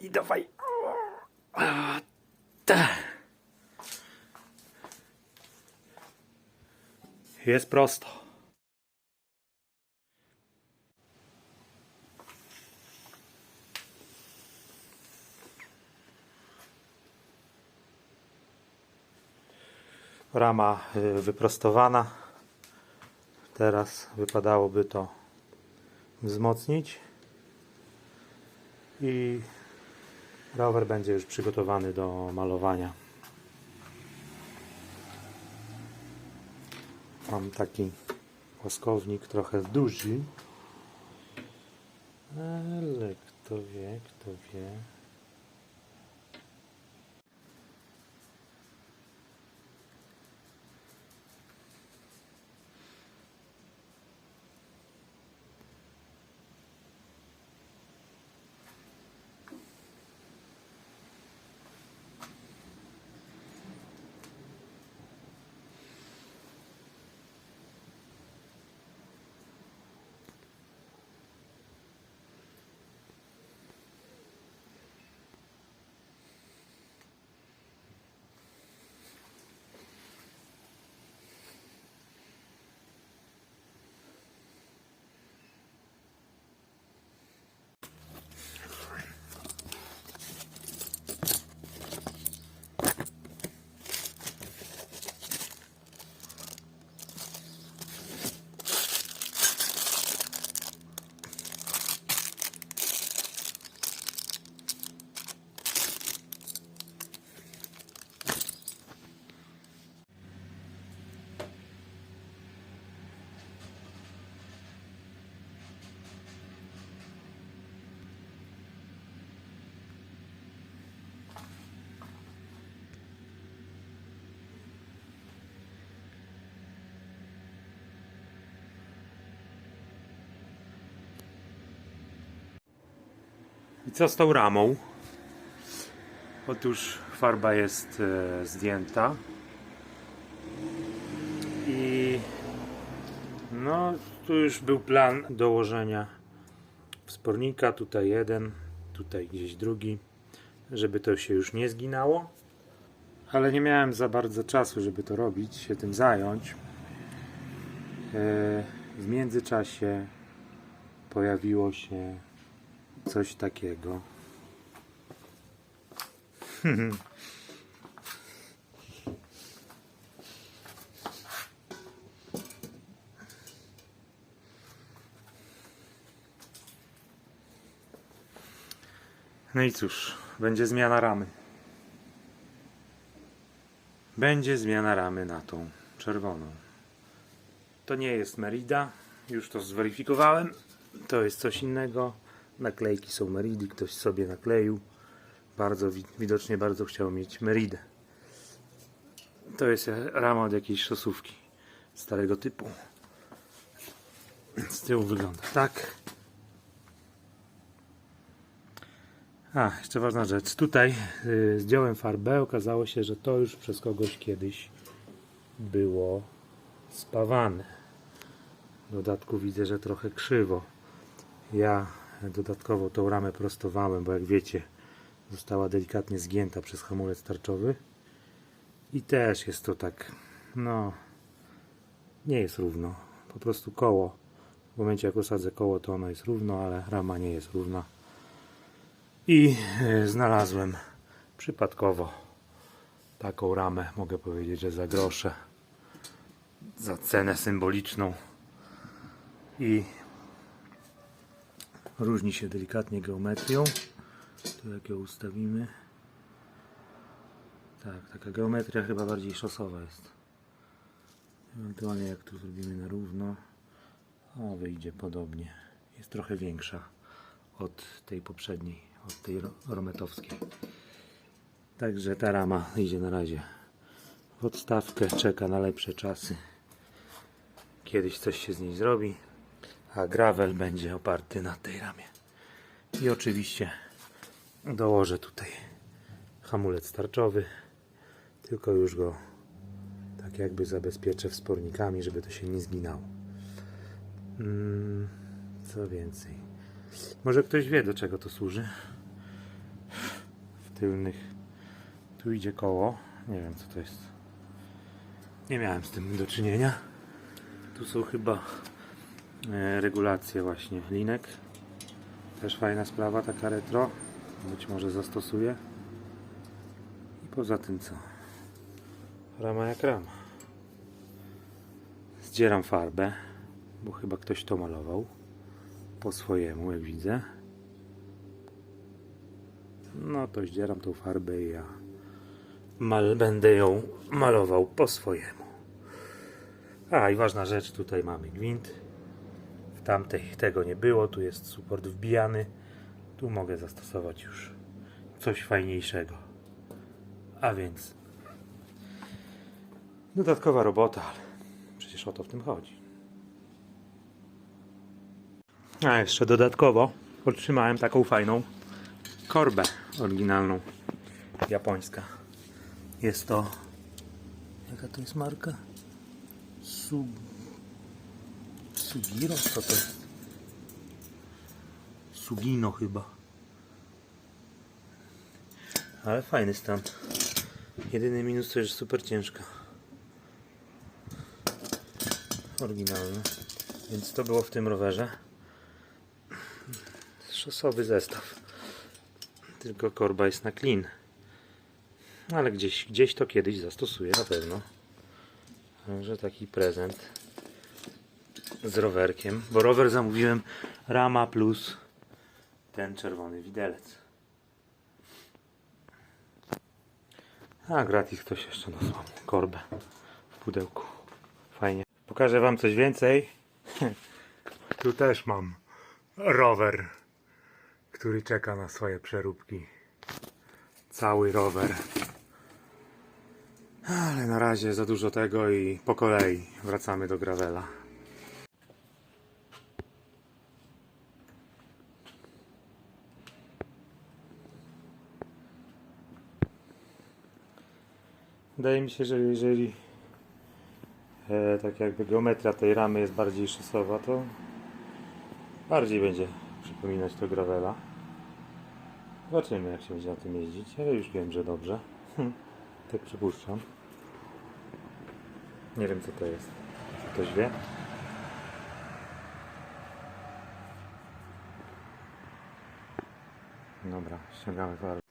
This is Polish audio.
I dawaj. A. Jest prosto. Rama y, wyprostowana. Teraz wypadałoby to wzmocnić i rower będzie już przygotowany do malowania. Mam taki łaskownik trochę duży, ale kto wie, kto wie. Co z tą ramą? Otóż farba jest e, zdjęta. I no, tu już był plan dołożenia wspornika. Tutaj jeden, tutaj gdzieś drugi, żeby to się już nie zginało. Ale nie miałem za bardzo czasu, żeby to robić, się tym zająć. E, W międzyczasie pojawiło się coś takiego. No i cóż, będzie zmiana ramy. Będzie zmiana ramy na tą czerwoną. To nie jest Merida, już to zweryfikowałem. To jest coś innego. Naklejki są Meridy, ktoś sobie nakleił. Bardzo wi- widocznie bardzo chciał mieć Meridę. To jest rama od jakiejś szosówki starego typu. Z tyłu wygląda tak. A, jeszcze ważna rzecz. Tutaj y, zdjąłem farbę. Okazało się, że to już przez kogoś kiedyś było spawane. W dodatku widzę, że trochę krzywo. Ja dodatkowo tą ramę prostowałem, bo jak wiecie, została delikatnie zgięta przez hamulec tarczowy. I też jest to tak, no, nie jest równo. Po prostu koło, w momencie jak osadzę koło, to ono jest równo, ale rama nie jest równa. I e, znalazłem przypadkowo taką ramę, mogę powiedzieć, że za grosze, za cenę symboliczną. I różni się delikatnie geometrią. Tu jak ją ustawimy. Tak, taka geometria chyba bardziej szosowa jest. Ewentualnie jak tu zrobimy na równo, o wyjdzie podobnie. Jest trochę większa od tej poprzedniej, od tej ro- rometowskiej. Także ta rama idzie na razie w odstawkę, czeka na lepsze czasy. Kiedyś coś się z niej zrobi, a gravel będzie oparty na tej ramie. I oczywiście dołożę tutaj hamulec tarczowy, tylko już go tak jakby zabezpieczę wspornikami, żeby to się nie zginało. Mm, co więcej? Może ktoś wie do czego to służy? tylnych. Tu idzie koło. Nie wiem co to jest. Nie miałem z tym do czynienia. Tu są chyba e, regulacje właśnie linek. Też fajna sprawa, taka retro. Być może zastosuję. I poza tym co? Rama jak rama. Zdzieram farbę, bo chyba ktoś to malował po swojemu, jak widzę. No to zdzieram tą farbę i ja mal, będę ją malował po swojemu. A i ważna rzecz, tutaj mamy gwint. Tamtej tego nie było, tu jest suport wbijany. Tu mogę zastosować już coś fajniejszego. A więc dodatkowa robota, ale przecież o to w tym chodzi. A jeszcze dodatkowo otrzymałem taką fajną korbę oryginalną, japońska. Jest to. Jaka to jest marka? Sub... Sugiro? Co to jest? Sugino chyba. Ale fajny stan. Jedyny minus to jest super ciężka. Oryginalna. Więc to było w tym rowerze. Szosowy zestaw. Tylko korba jest na clean. Ale gdzieś, gdzieś to kiedyś zastosuję na pewno. Także taki prezent z rowerkiem. Bo rower zamówiłem rama plus ten czerwony widelec. A gratis ktoś jeszcze dosłał korbę w pudełku. Fajnie. Pokażę wam coś więcej. Tu też mam rower, który czeka na swoje przeróbki. Cały rower. Ale na razie za dużo tego i po kolei wracamy do gravela. Wydaje mi się, że jeżeli e, tak jakby geometria tej ramy jest bardziej szysowa, to bardziej będzie przypominać to gravela. Zobaczymy jak się będzie na tym jeździć, ale już wiem, że dobrze. tak przypuszczam. Nie wiem co to jest. Czy ktoś wie? Dobra, ściągamy farbę.